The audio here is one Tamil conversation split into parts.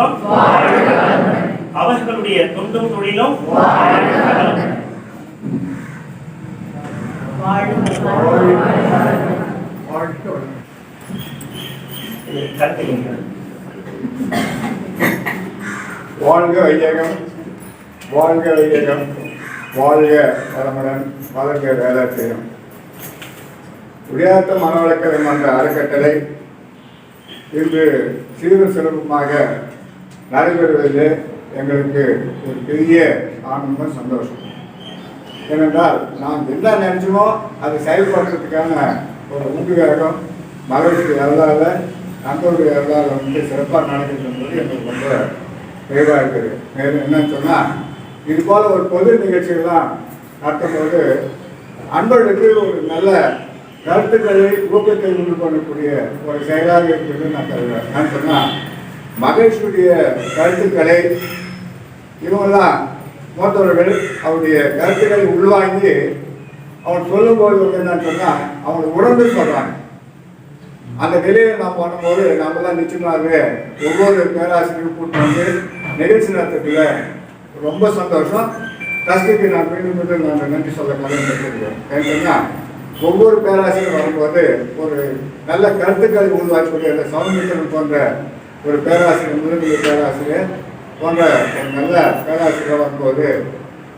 இனிய அவர்களுடைய தொண்டும் தொழிலும் வாழ்க வையகம் வாழ்க வையகம் வாழ்க வளமுடன் வளர்க வேலாட்சியம் விளையாட்டு மனவளக்கலை மன்ற அறக்கட்டளை இன்று சீரும் சிறப்புமாக நடைபெறுவதிலே எங்களுக்கு ஒரு பெரிய ஆனந்தம் சந்தோஷம். ஏனென்றால் நாம் என்ன நினைச்சோமோ அதை செயல்படுறதுக்கான ஒரு உந்துவேகம் மகிழ்ச்சி அருளால நண்பர்கள் அருளால வந்து சிறப்பாக நடக்கிறது எங்களுக்கு ரொம்ப தெளிவாக இருக்குது மேலும் என்னன்னு சொன்னால் இது போல் ஒரு பொது நிகழ்ச்சிகள்லாம் நடத்தும்போது அன்பர்களுக்கு ஒரு நல்ல கருத்துக்களை ஊக்கத்தை உண்டு பண்ணக்கூடிய ஒரு செயலாக இருக்கிறது நான் கருதுகிறேன் நான் சொன்னால் மகேஷுடைய கருத்துக்களை இவங்கெல்லாம் மூத்தவர்கள் அவருடைய கருத்துக்களை உள்வாங்கி அவன் சொல்லும்போது வந்து என்னன்னு சொன்னால் அவங்க உணர்ந்து சொல்கிறாங்க அந்த நிலையை நாம் பண்ணும்போது நாமெல்லாம் நிச்சயமாகவே ஒவ்வொரு பேராசிரியரும் கூட்டு வந்து நிகழ்ச்சி நடத்துறதுல ரொம்ப சந்தோஷம். ட்ரஸ்ட்டுக்கு நான் மீண்டும் மீண்டும் நான் நன்றி சொல்ல கடமைப்பட்டிருக்கிறேன் ஏன்னா ஒவ்வொரு பேராசிரியர் வரும்போது ஒரு நல்ல கருத்துக்களை உருவாக்கக்கூடிய அந்த சௌமித்திரன் போன்ற ஒரு பேராசிரியர் முதுநிலை பேராசிரியர் போன்ற ஒரு நல்ல பேராசிரியர் வரும்போது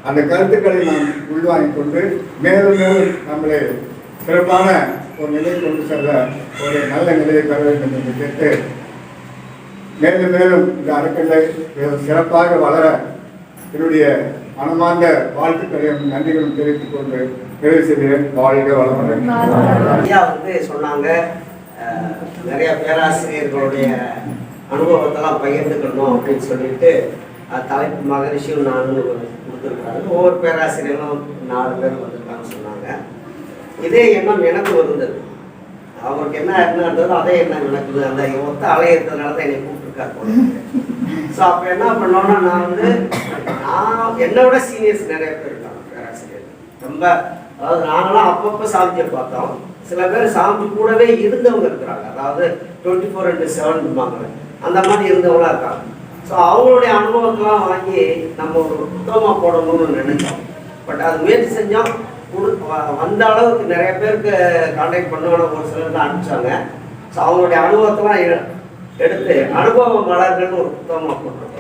அந்த கருத்துக்களை நாம் உள்வாங்கிக் கொண்டு மேலும் மேலும் நம்மளை சிறப்பான ஒரு நிலை கொண்டு செல்ல ஒரு நல்ல நிலையை பெற வேண்டும் என்று கேட்டு மேலும் மேலும் இந்த அறக்கட்டளை சிறப்பாக வளர என்னுடைய மனமார்ந்த வாழ்த்துக்களையும் நன்றிகளும் தெரிவித்துக் கொண்டு நிறைவு செய்கிறேன். வாழ்க வளமுடன். வந்து சொன்னாங்க நிறைய பேராசிரியர்களுடைய அனுபவத்தெல்லாம் பகிர்ந்துக்கணும் அப்படின்னு சொல்லிட்டு தலைப்பு மகரிஷியும் நானும் கொடுத்துருக்காரு ஒவ்வொரு பேராசிரியரும் நாலு பேர் வந்திருக்காங்கன்னு சொன்னாங்க. இதே எண்ணம் எனக்கு இருந்தது அவருக்கு என்ன இருந்ததோ அதே எண்ணம் எனக்கு அந்த ஒத்த அலை இருந்ததுனால தான் என்னை கூப்பிட்டுருக்காரு போல ஸோ அப்போ என்ன பண்ணோம்னா நான் வந்து நான் என்னை விட சீனியர்ஸ் நிறைய பேர் இருக்காங்க பேராசிரியர் ரொம்ப அதாவது நாங்களாம் அப்பப்போ சாமிஜை பார்த்தோம். சில பேர் சாமி கூடவே இருந்தவங்க இருக்கிறாங்க. அதாவது டுவெண்ட்டி ஃபோர் இன்ட்டு செவன் அந்த மாதிரி இருந்தவராக இருக்காங்க. ஸோ அவங்களுடைய அனுபவத்தெல்லாம் வாங்கி நம்ம ஒரு புத்தகமாக போடணும்னு நினைச்சோம். பட் அது முயற்சி செஞ்சோம் வந்த அளவுக்கு நிறைய பேருக்கு கான்டாக்ட் பண்ணோட ஒரு சிலர் தான் அனுப்பிச்சாங்க. ஸோ அவங்களுடைய அனுபவத்தெல்லாம் எடுத்து அனுபவ மலர்கள்னு ஒரு புத்தகமாக போட்டிருக்கோம்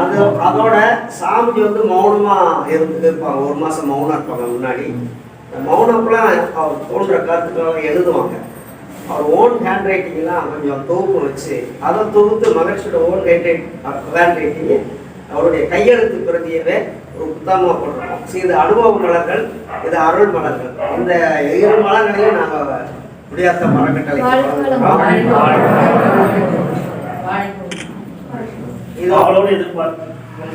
அது அதோட சாமி வந்து மௌனமாக இருந்து இருப்பாங்க. ஒரு மாதம் மௌனம் இருப்பாங்க முன்னாடி. இந்த மௌனப்பெல்லாம் அவர் தோன்ற கருத்துக்களை எழுதுவாங்க. அவர் ஓன் ஹேண்ட் ரைட்டிங்லாம் கொஞ்சம் தொகுப்பு வச்சு அதை தொகுத்து மகிழ்ச்சியோட ஓன் ஹேண்ட் ஹேண்ட் ரைட்டிங் அவருடைய கையெழுத்து பிரதியவே ஒரு புத்தகமாக போட்டிருக்கோம். ஸோ இது அனுபவ மலர்கள் இது அருள் மலர்கள். இந்த இரு மலர்களையும் நாங்கள் முடியாத மரக்கட்டளை இது அவளோடு எதிர்பார்த்து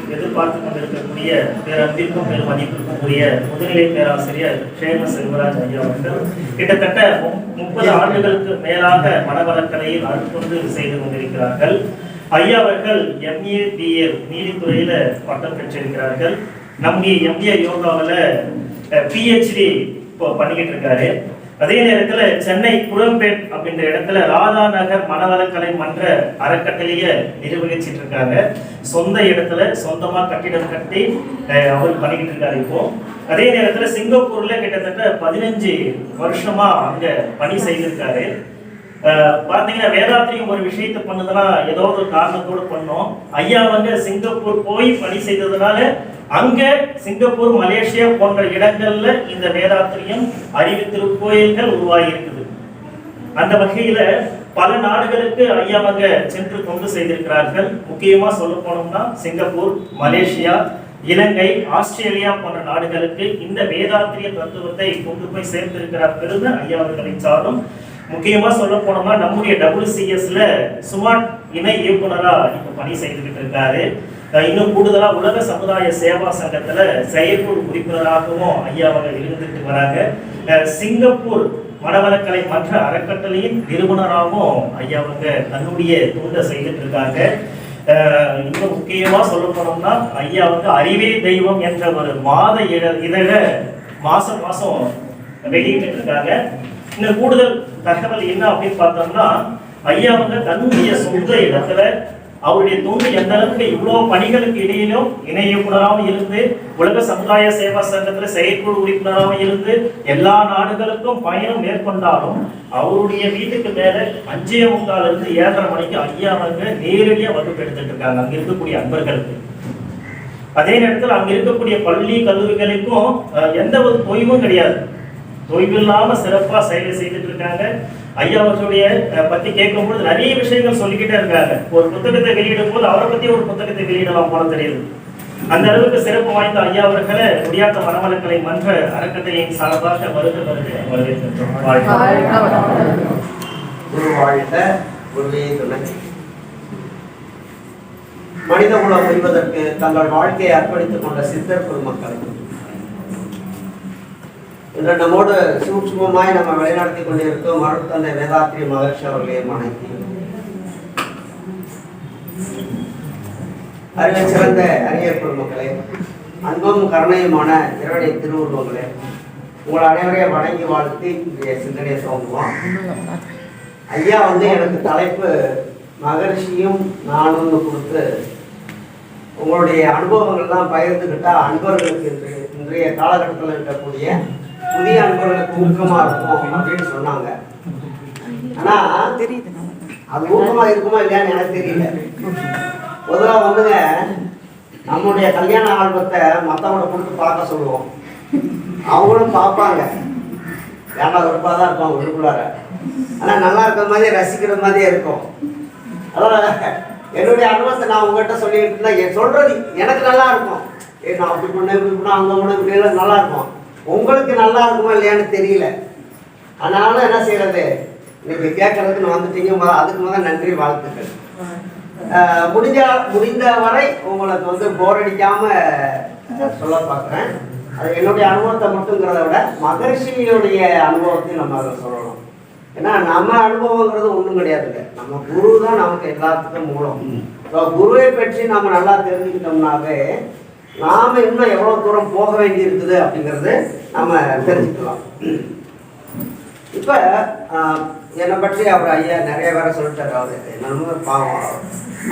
எதிர்பார்த்து கொண்டிருக்கக்கூடிய பேரன்பிற்கும் பெரும் மதிப்பிற்கும் முதுநிலை பேராசிரியர் சேம செல்வராஜ் ஐயா அவர்கள் கிட்டத்தட்ட மு- முப்பது ஆண்டுகளுக்கு மேலாக மனவளக்கலையில் அருட்கொண்டு செய்து கொண்டிருக்கிறார்கள். ஐயா அவர்கள் எம்ஏ பிஏ நீதித்துறையில பட்டம் பெற்றிருக்கிறார்கள். நம்முடைய எம்ஏ யோகாவில் பிஹெச்டி இப்போ பண்ணிக்கிட்டு இருக்காரு. அதே நேரத்துல சென்னை குளம்பேட் அப்படின்ற இடத்துல ராதா நகர் மனவளக்கலை மன்ற அறக்கட்டளையை நிர்வகிச்சிட்டு இருக்காங்க சொந்த இடத்துல சொந்தமா கட்டிடம் கட்டி அவர் பண்ணிக்கிட்டு இருக்காரு இப்போ. அதே நேரத்துல சிங்கப்பூர்ல கிட்டத்தட்ட பதினஞ்சு வருஷமா அங்க பணி செய்திருக்காரு. அஹ், பாத்தீங்கன்னா ஒரு விஷயத்த பண்ணுதுன்னா ஏதோ ஒரு காரணத்தோடு பண்ணோம். ஐயா வந்து சிங்கப்பூர் போய் பணி செய்ததுனால அங்க சிங்கப்பூர் மலேசியா போன்ற இடங்கள்ல இந்த வேதாத்திரியம் அறிவு திருக்கோயில்கள் உருவாகி இருக்குது அந்த வகையில பல நாடுகளுக்கு ஐயாவங்க சென்று தொண்டு செய்திருக்கிறார்கள். முக்கியமா சொல்ல போனோம்னா சிங்கப்பூர் மலேசியா இலங்கை ஆஸ்திரேலியா போன்ற நாடுகளுக்கு இந்த வேதாத்திரிய தத்துவத்தை கொண்டு போய் சேர்ந்திருக்கிறார் பெருமை ஐயாவர்களை சாரும். முக்கியமா சொல்ல போனோம்னா நம்முடைய டபிள்யூசிஎஸ்ல சுமார்ட் இணை இயக்குனரா இப்ப பணி செய்துகிட்டு இருக்காரு. இன்னும் கூடுதலாக உலக சமுதாய சேவா சங்கத்தில் செயற்குழு உறுப்பினராகவும் ஐயா அவர்கள் இருந்துட்டு வராங்க. சிங்கப்பூர் மனவளக்கலை மற்ற அறக்கட்டளையின் நிறுவனராகவும் ஐயா அவங்க தன்னுடைய தொண்டை செய்துட்டு இருக்காங்க. இன்னும் முக்கியமாக சொல்ல போனோம்னா ஐயா வந்து அறிவே தெய்வம் என்ற ஒரு மாத இட இதழ மாசம் மாசம் வெளியிட்டு இருக்காங்க. இன்னும் கூடுதல் தகவல் என்ன அப்படின்னு பார்த்தோம்னா ஐயா வந்து தன்னுடைய சொந்த இடத்துல அவருடைய தொண்டு எந்த அளவுக்கு இவ்வளவு பணிகளுக்கு இடையிலும் இணையக்குனராகவும் இருந்து உலக சமுதாய சேவா சங்கத்துல செயற்குழு உறுப்பினராகவும் இருந்து எல்லா நாடுகளுக்கும் பயணம் மேற்கொண்டாலும் அவருடைய வீட்டுக்கு மேல அஞ்சே முக்கால இருந்து ஏழரை மணிக்கு ஐயா அவங்க நேரடியா வகுப்பு எடுத்துட்டு இருக்காங்க. அங்க இருக்கக்கூடிய அன்பர்களுக்கு. அதே நேரத்தில் அங்க இருக்கக்கூடிய பள்ளி கல்லூரிகளுக்கும் அஹ், எந்த ஒரு தொய்வும் கிடையாது. தொய்வில்லாம சிறப்பா செயலை செய்துட்டு இருக்காங்க. ஐயா அவர்களுடைய பத்தி கேட்கும் பொழுது நிறைய விஷயங்கள் சொல்லிக்கிட்டே இருக்காங்க. ஒரு புத்தகத்தை வெளியிடும் போது அவரை பத்தி ஒரு புத்தகத்தை வெளியிடலாம் போல தெரியுது. அந்த அளவுக்கு சிறப்பு வாய்ந்த ஐயா அவர்களை முடியாத மனவளக்கலை மன்ற அறக்கட்டளையின் சார்பாக வருக வருக வரவேற்கின்றோம். மனித குலம் புரிவதற்கு தங்கள் வாழ்க்கையை அர்ப்பணித்துக் கொண்ட சித்தர் பெருமக்கள். இன்று நம்மோடு சூட்சுமமாய் நம்ம வழிநடத்தி கொண்டிருக்கும் அருட்தந்தை வேதாத்திரி மகர்ஷி அவர்களையும் வணங்கி அறிவில் சிறந்த அரிய குடும்பங்களே அன்பும் கருணையுமான இறைவனை திருவுருவங்களே உங்கள் அனைவரையும் வணங்கி வாழ்த்தி இன்றைய சிந்தனையை துவங்குவோம். ஐயா வந்து எனக்கு தலைப்பு மகர்ஷியும் நானும்னு கொடுத்து உங்களுடைய அனுபவங்கள்லாம் பகிர்ந்துக்கிட்டா அன்பர்களுக்கு இன்றைய இன்றைய காலகட்டத்தில் இருக்கக்கூடிய புதிய அன்பர்களுக்கு ஊக்கமா இருக்கும் அப்படின்னு சொன்னாங்க. ஆனா அது ஊக்கமா இருக்குமா இல்லையான்னு எனக்கு தெரியல. பொதுவா வந்துங்க நம்முடைய கல்யாண ஆல்பத்தை மத்தவங்களை கொடுத்து பார்க்க சொல்லுவோம். அவங்களும் பார்ப்பாங்க. ஏன்னா வெறுப்பாக தான் இருப்பாங்க உள்ளுக்குள்ளார. ஆனா நல்லா இருக்கிற மாதிரி ரசிக்கிற மாதிரியே இருக்கும். அதனால என்னுடைய அனுபவத்தை நான் உங்ககிட்ட சொல்லிட்டு இருந்தா என் சொல்றது எனக்கு நல்லா இருக்கும். ஏ நான் அப்படி பண்ண இப்படி பண்ண அங்க பண்ணேன் இப்படி நல்லா இருக்கும். உங்களுக்கு நல்லா இருக்குமா இல்லையான்னு தெரியல. அதனால என்ன செய்யறது? இன்னைக்கு கேட்கறதுக்கு வந்துட்டீங்க. அதுக்கு முதல் நன்றி வாழ்த்துக்கள். முடிஞ்ச முடிந்த வரை உங்களுக்கு வந்து போர் அடிக்காம சொல்ல பார்க்குறேன். அது என்னுடைய அனுபவத்தை மட்டுங்கிறத விட மகர்ஷியுடைய அனுபவத்தை நம்ம அதில் சொல்லணும். ஏன்னா நம்ம அனுபவங்கிறது ஒன்றும் கிடையாதுங்க. நம்ம குரு தான் நமக்கு எல்லாத்துக்கும் மூலம். இப்போ குருவை பற்றி நம்ம நல்லா தெரிஞ்சுக்கிட்டோம்னாவே நாம இன்னும் எவ்வளோ தூரம் போக வேண்டி இருக்குது அப்படிங்கிறது நம்ம தெரிஞ்சுக்கலாம். இப்போ என்னை பற்றி அவர் ஐயா நிறைய பேரை சொல்லிட்டாரு. அவர் என்னமோ பாவம்.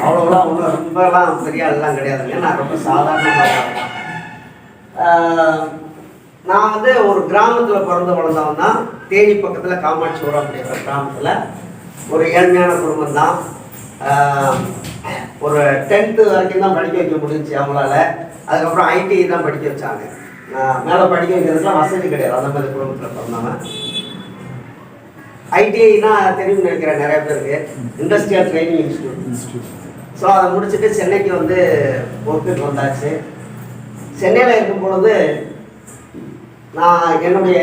அவ்வளோலாம் ஒன்றும் ரொம்பலாம் பெரிய எல்லாம் கிடையாதுங்க நான் ரொம்ப சாதாரணமாக நான் வந்து ஒரு கிராமத்தில் பிறந்து வளர்ந்தவன் தான் தேனி பக்கத்தில் காமாட்சிபுரம் அப்படிங்கிற கிராமத்தில் ஒரு ஏழ்மையான குடும்பம் தான் ஒரு டென்த்து வரைக்கும் தான் படிக்க வைக்க முடிஞ்சுச்சு அவங்களால. அதுக்கப்புறம் ஐடி தான் படிக்க வச்சாங்க. நான் மேலே படிக்க வைக்கிறதுக்குலாம் வசதி கிடையாது. அந்த மாதிரி குடும்பத்தில் பிறந்தவன். ஐடிஐனா தெரியும் நினைக்கிறேன் நிறைய பேருக்கு. இண்டஸ்ட்ரியல் ட்ரைனிங் இன்ஸ்டியூட் ஸோ அதை முடிச்சுட்டு சென்னைக்கு வந்து ஒர்க்குக்கு வந்தாச்சு. சென்னையில் இருக்கும் பொழுது நான் என்னுடைய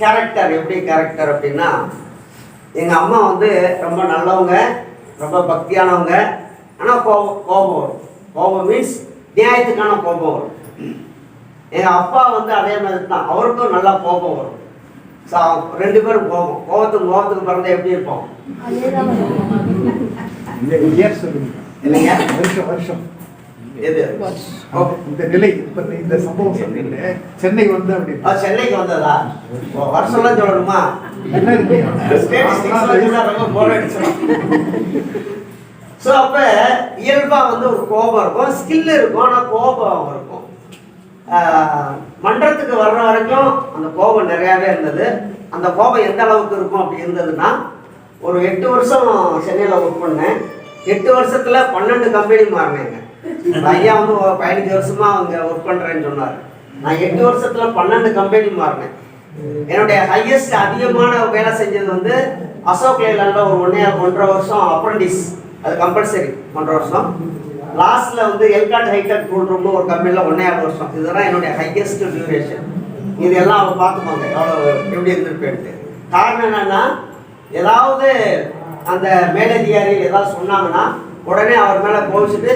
கேரக்டர் எப்படி கேரக்டர் அப்படின்னா எங்கள் அம்மா வந்து ரொம்ப நல்லவங்க. ரொம்ப பக்தியானவங்க. ஆனால் கோபம் கோபம் வரும். கோபம் மீன்ஸ் நியாயத்துக்கான கோபம் வரும். எங்கள் அப்பா வந்து அதே மாதிரி தான் அவருக்கும் நல்லா கோபம் வரும். ஸோ ரெண்டு பேரும் கோபம். கோபத்துக்கு கோபத்துக்கு பிறந்த எப்படி இருப்போம்? இல்லைங்க வருஷம் வருஷம். இந்த நிலை இப்ப இந்த சம்பவம் சென்னை வந்து அப்படி சென்னைக்கு வந்ததா? வருஷம்லாம் சொல்லணுமா? என்ன இருக்கு? ஸோ அப்போ இயல்பாக வந்து ஒரு கோபம் இருக்கும். ஸ்கில் இருக்கும் ஆனால் கோபம் இருக்கும். மன்றத்துக்கு வர்ற வரைக்கும் அந்த கோபம் நிறையாவே இருந்தது. அந்த கோபம் எந்த அளவுக்கு இருக்கும் அப்படி இருந்ததுன்னா ஒரு எட்டு வருஷம் சென்னையில் ஒர்க் பண்ணேன். எட்டு வருஷத்துல பன்னெண்டு கம்பெனி மாறினேங்க. ஐயா வந்து ஒரு பதினஞ்சு வருஷமா அங்கே ஒர்க் பண்றேன்னு சொன்னார். நான் எட்டு வருஷத்துல பன்னெண்டு கம்பெனி மாறினேன். என்னுடைய ஹையஸ்ட் அதிகமான வேலை செஞ்சது வந்து அசோக் லேலாண்ட்ல ஒரு ஒன்னே ஒன்றரை வருஷம் அப்ரண்டிஸ் அது கம்பல்சரி ஒன்றரை வருஷம். லாஸ்ட்ல வந்து எல்காட் ஹைடெக் ரூம்னு ஒரு கம்பெனியில் ஒன்னே ஆறு வருஷம். இதுதான் என்னுடைய ஹையஸ்ட் டியூரேஷன் இது எல்லாம் அவங்க பார்த்துப்பாங்க. எவ்வளோ எப்படி இருந்திருப்பேன்ட்டு. காரணம் என்னன்னா ஏதாவது அந்த மேலதிகாரி ஏதாவது சொன்னாங்கன்னா உடனே அவர் மேலே கோவிச்சுட்டு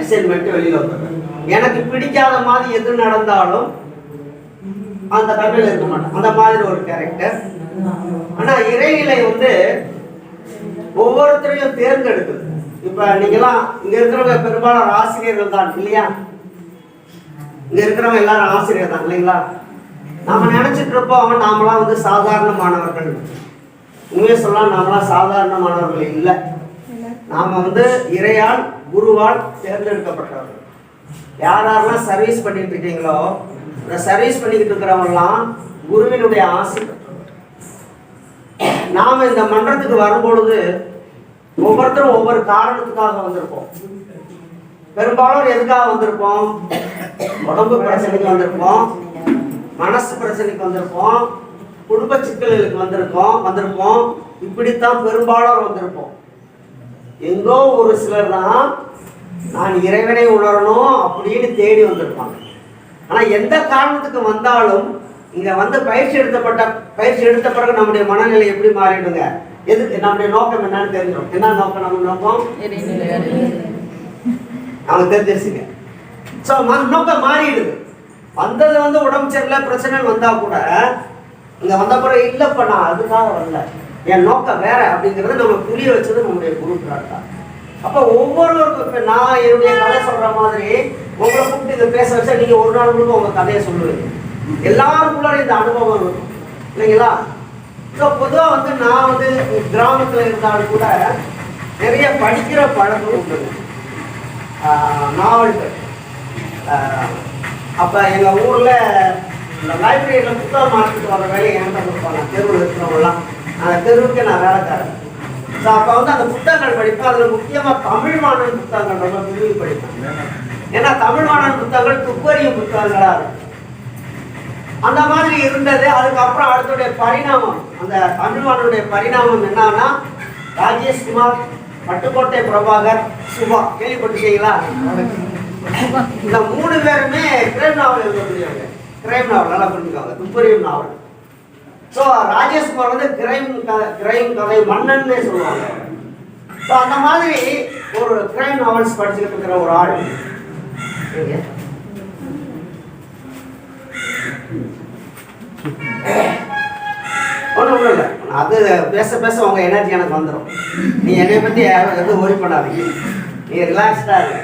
ரிசைன் பண்ணிட்டு வெளியில் வந்துடுவேன் எனக்கு பிடிக்காத மாதிரி எது நடந்தாலும் அந்த கம்பெனியில் இருக்க மாட்டான். அந்த மாதிரி ஒரு கேரக்டர் ஆனா இறைநிலை வந்து ஒவ்வொருத்தரையும் தேர்ந்தெடுக்குது. இப்ப நீங்கெல்லாம் இங்க இருக்கிறவங்க பெரும்பாலும் ஆசிரியர்கள் தான் இல்லையா? இங்க இருக்கிறவங்க எல்லாரும் ஆசிரியர் தான் இல்லைங்களா? நாம நினைச்சிட்டு இருப்போம் நாமெல்லாம் வந்து சாதாரண மாணவர்கள் உண்மையை சொல்லலாம் நாமெல்லாம் சாதாரண மாணவர்கள் இல்லை. நாம வந்து இறையால் குருவால் தேர்ந்தெடுக்கப்பட்டவர்கள். யார் யாரெல்லாம் சர்வீஸ் பண்ணிட்டு இருக்கீங்களோ சர்வீஸ் பண்ணிக்கிட்டு இருக்கிறவங்கலாம் குருவினுடைய ஆசை. நாம் இந்த மன்றத்துக்கு வரும்பொழுது ஒவ்வொருத்தரும் ஒவ்வொரு காரணத்துக்காக வந்திருப்போம். பெரும்பாலும் எதுக்காக வந்திருப்போம்? உடம்பு பிரச்சனைக்கு வந்திருப்போம். மனசு பிரச்சனைக்கு வந்திருப்போம். குடும்ப சிக்கல்களுக்கு வந்திருக்கோம். வந்திருப்போம். இப்படித்தான் பெரும்பாலும் வந்திருப்போம். எங்கோ ஒரு சிலர் தான் நான் இறைவனை உணரணும் அப்படின்னு தேடி வந்திருப்பாங்க. ஆனால் எந்த காரணத்துக்கு வந்தாலும் இங்கே வந்து பயிற்சி எடுத்தப்பட்ட பயிற்சி எடுத்த பிறகு நம்முடைய மனநிலை எப்படி மாறிடுங்க? எதுக்கு நம்முடைய நோக்கம் என்னன்னு தெரிஞ்சிடும் என்ன நோக்கம் நம்ம நோக்கம்? அவங்க தெரிஞ்சிருச்சுங்க. ஸோ நோக்கம் மாறிடுது. வந்தது வந்து உடம்பு சரியில்லை பிரச்சனை வந்தால் கூட இங்கே வந்த பிறகு இல்லைப்பா நான் அதுக்காக வரல. என் நோக்கம் வேற அப்படிங்கிறது நம்ம புரிய வச்சது நம்முடைய குரு பிரார்த்தா அப்போ ஒவ்வொருவருக்கும் இப்போ நான் என்னுடைய கதை சொல்கிற மாதிரி உங்களை கூப்பிட்டு இதை பேச வச்சா நீங்க ஒரு நாள் முழுக்க உங்க கதையை சொல்லுவீங்க. எல்லாருக்குள்ளார இந்த அனுபவம் இருக்கும். இல்லைங்களா? ஸோ பொதுவாக வந்து நான் வந்து கிராமத்தில் இருந்தாலும் கூட நிறைய படிக்கிற பழக்கம் உண்டு. நாவல்கள். அப்போ எங்கள் ஊரில் இந்த லைப்ரரியில் புத்தகம் மாற்றிட்டு வர வேலையை என்கிட்ட கொடுப்பாங்க. தெருவில் இருக்கிறவங்கலாம் அந்த தெருவுக்கு நான் வேலைக்காரன். ஸோ அப்போ வந்து அந்த புத்தகங்கள் படிப்பேன். அதில் முக்கியமாக தமிழ் மாணவன் புத்தகங்கள் ரொம்ப விரும்பி படிப்பேன். ஏன்னா தமிழ் புத்தகங்கள் துப்பறிய புத்தகங்களா இருக்கும் அந்த மாதிரி இருந்தது. அதுக்கப்புறம் அடுத்துடைய பரிணாமம். அந்த தமிழ்வானுடைய பரிணாமம் என்னன்னா ராஜேஷ்குமார் பட்டுக்கோட்டை பிரபாகர் சுபா. கேள்விப்பட்டிருக்கீங்களா? இந்த மூணு பேருமே கிரைம் நாவல் எழுதக்கூடியவங்க. கிரைம் நாவல் நல்லா புரிஞ்சுக்காங்க. துப்பறியும் நாவல் ஸோ ராஜேஷ்குமார் வந்து கிரைம் கதை கிரைம் கதை மன்னன்னே சொல்லுவாங்க. ஸோ அந்த மாதிரி ஒரு கிரைம் நாவல்ஸ் படிச்சுக்கிட்டு இருக்கிற ஒரு ஆள். ஒன்றும் ஒன்றும் இல்லை. அது பேச பேச உங்கள் எனர்ஜி எனக்கு வந்துடும் நீ என்னை பற்றி யாரும் எதுவும் ஒரி பண்ணாதீங்க. நீ ரிலாக்ஸ்டாக இருங்க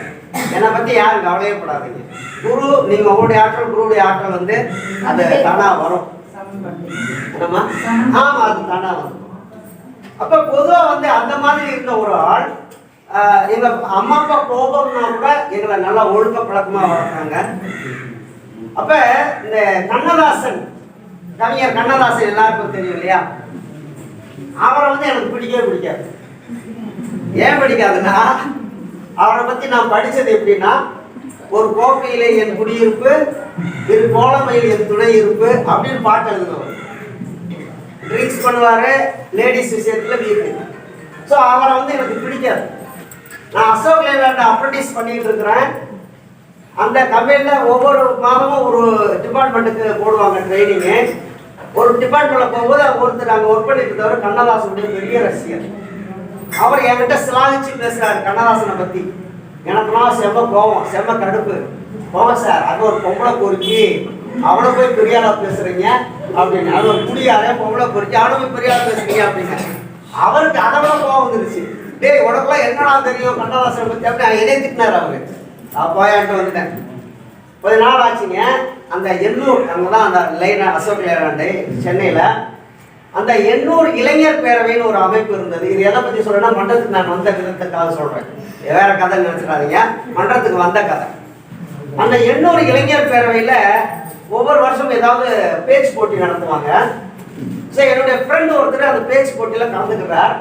என்னை பற்றி யாரும் கவலையே படாதீங்க. குரு நீங்கள் உங்களுடைய ஆற்றல் குருவுடைய ஆற்றல் வந்து அது தானாக வரும். என்னம்மா? ஆமாம் அது தானாக வரும். அப்போ பொதுவாக வந்து அந்த மாதிரி இருந்த ஒரு ஆள் எங்க அம்மா அப்பா கோபம்னா கூட எங்களை நல்லா ஒழுக்க பழக்கமாக வளர்க்குறாங்க அப்ப இந்த கண்ணதாசன் கவிஞர் கண்ணதாசன் எல்லாருக்கும் தெரியும் இல்லையா? அவரை வந்து எனக்கு பிடிக்கவே பிடிக்காது. ஏன் பிடிக்காதுன்னா அவரை பத்தி நான் படிச்சது எப்படின்னா ஒரு கோப்பையிலே என் குடியிருப்பு இரு கோலமையில் என் துணை இருப்பு அப்படின்னு பாட்டு எழுதினவர் ட்ரிங்க்ஸ் பண்ணுவாரு லேடிஸ் விஷயத்துல வீக்கு ஸோ அவரை வந்து எனக்கு பிடிக்காது. நான் அசோக் லேலாண்ட அப்ரண்டிஸ் பண்ணிட்டு இருக்கிறேன். அந்த கம்பெனியில் ஒவ்வொரு மாதமும் ஒரு டிபார்ட்மெண்ட்டுக்கு போடுவாங்க ட்ரைனிங்கு ஒரு டிபார்ட்மெண்ட்டில் போகும்போது ஒருத்தர் அங்கே ஒர்க் பண்ணிட்டு இருந்தவர் கண்ணதாசனுடைய பெரிய ரசிகர். அவர் என்கிட்ட சிலாகிச்சு பேசுகிறார் கண்ணதாசனை பற்றி எனக்குலாம் செம்ம கோவம் செம்ம கடுப்பு. கோவம் சார் அது ஒரு பொம்பளை பொறுக்கி. அவனை போய் பெரியாரா பேசுறீங்க அப்படின்னு. அது ஒரு குடியாரே பொம்பளை பொறுக்கி. அவனை போய் பெரியாரா பேசுறீங்க அப்படின்னு. அவருக்கு அதை விட கோவம் வந்துருச்சு. டேய் உனக்குலாம் என்னடா தெரியும்? கண்ணதாசனை பற்றி அப்படி என்னைய திட்டினார் அவரு. அப்போ என்கிட்ட வந்துட்டேன். கொஞ்ச நாள் ஆச்சுங்க. அந்த எண்ணூர் அங்கே தான் அந்த லைன் அசோக் லேலாண்டு சென்னையில். அந்த எண்ணூர் இளைஞர் பேரவைன்னு ஒரு அமைப்பு இருந்தது. இது எதை பற்றி சொல்றேன்னா மன்றத்துக்கு நான் வந்த விதத்துக்காக சொல்கிறேன் வேற கதை நினச்சிடாதீங்க மன்றத்துக்கு வந்த கதை. அந்த எண்ணூர் இளைஞர் பேரவையில் ஒவ்வொரு வருஷமும் ஏதாவது பேச்சு போட்டி நடத்துவாங்க. சரி என்னுடைய ஃப்ரெண்டு ஒருத்தர் அந்த பேச்சு போட்டியில் கலந்துக்கிறார்.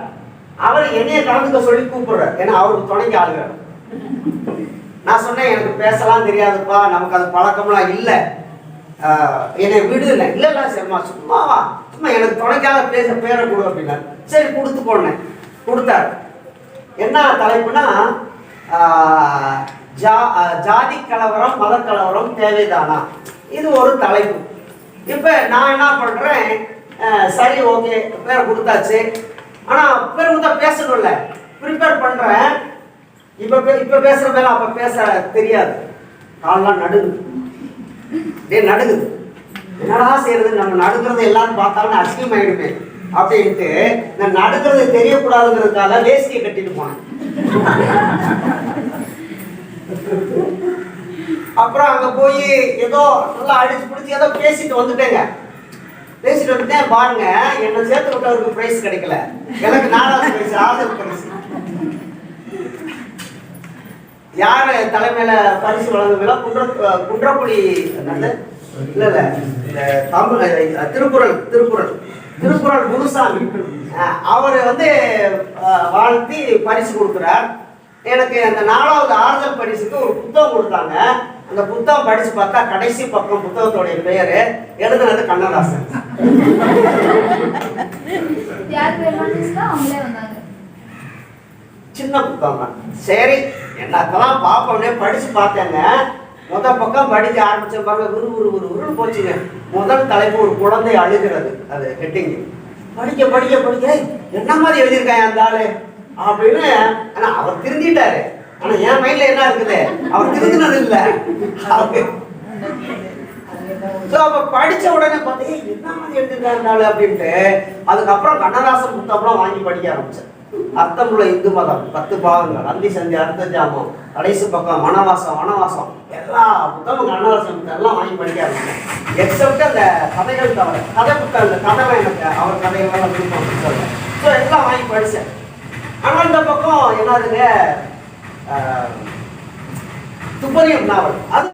அவர் என்னைய கலந்துக்க சொல்லி கூப்பிடுறார். ஏன்னா அவருக்கு துணைக்கு ஆளுகிறார். நான் சொன்னேன் எனக்கு பேசலாம் தெரியாதுப்பா. நமக்கு அது பழக்கம்லாம் இல்லை. என்னை விடுதலை இல்லை இல்லை சரிம்மா சும்மாவா சும்மா எனக்கு துணைக்காக பேச பேரை கொடு அப்படின்னா சரி கொடுத்து போனேன். கொடுத்தாரு. என்ன தலைப்புனா ஜா ஜாதி கலவரம் மத கலவரம் தேவைதானா? இது ஒரு தலைப்பு. இப்போ நான் என்ன பண்ணுறேன் சரி ஓகே. பேரை கொடுத்தாச்சு. ஆனால் பேர் கொடுத்தா பேசணும்ல. ப்ரிப்பேர் பண்ணுறேன் இப்போ இப்போ பேசுகிற மேல அப்போ பேச தெரியாது. காலெல்லாம் நடுங்குது. டே நடுங்குது. என்னடா செய்யறது நம்ம நடுக்கிறது எல்லாரும் பார்த்தாலும் அசிங்கமாயிடுமே அப்படின்ட்டு நான் நடுங்கிறது தெரியக்கூடாதுங்கிறதுக்காக வேஷ்டியை கட்டிட்டு போனேன். அப்புறம் அங்க போய் ஏதோ நல்லா அடிச்சு பிடிச்சி ஏதோ பேசிட்டு வந்துட்டேங்க. பேசிட்டு வந்துட்டேன் பாருங்க என்ன சேர்த்து விட்டவருக்கு பிரைஸ் கிடைக்கல. எனக்கு நாலாவது பிரைஸ் ஆதரவு பிரைஸ் யார் தலைமையில பரிசு வழங்குவீங்களோ குன்ற குன்றப்புலி இல்ல இல்ல இந்த தமிழ் திருக்குறள் திருக்குறள். திருக்குறள் குருசாமி. அவரை வந்து வாழ்த்தி பரிசு கொடுக்குறார். எனக்கு அந்த நாலாவது ஆறுதல் பரிசுக்கு ஒரு புத்தகம் கொடுத்தாங்க. அந்த புத்தகம் படிச்சு பார்த்தா கடைசி பக்கம் புத்தகத்தோடைய பெயரு எழுதுனது கண்ணதாசன். சின்ன புத்தகம். தான் சரி என்னத்தெல்லாம் பார்ப்போம்னே படிச்சு பார்த்தேங்க. முத பக்கம் படிக்க ஆரம்பிச்ச பாருங்க விறு விறு விறு விறுன்னு போச்சுங்க. முதல் தலைப்பு ஒரு குழந்தை அழுகிறது. அது ஹெட்டிங் படிக்க படிக்க படிக்க "ஏய், என்ன மாதிரி எழுதியிருக்காங்க அந்த ஆளு? அப்படின்னு ஆனா அவர் திருந்திட்டாரு. ஆனா என் மைண்ட்ல என்ன இருக்குது? அவர் திருந்தினது இல்ல. ஸோ அப்ப படிச்ச உடனே பார்த்தீங்கன்னா என்ன மாதிரி எழுதியிருக்காரு அப்படின்ட்டு அதுக்கப்புறம் கண்ணதாசன் புத்தகம்லாம் வாங்கி படிக்க ஆரம்பிச்சேன் அர்த்தமுள்ள இந்து மதம் பத்து பாகங்கள் அந்தி சந்தி அர்த்த ஜாமம் கடைசி பக்கம் வனவாசம் வனவாசம் எல்லா புத்தகமும் கண்ணதாசன் புத்தகம் எல்லாம் வாங்கி படிக்க ஆரம்பிச்சேன் எக்ஸப்ட் அந்த கதைகள் தவிர கதை புத்தகம் இந்த கதை எனக்கு அவர் கதைகள்லாம் ஸோ எல்லாம் வாங்கி படித்தேன் ஆனால் இந்த பக்கம் என்னதுங்க ஆஹ், துப்பறியும் நாவல். அது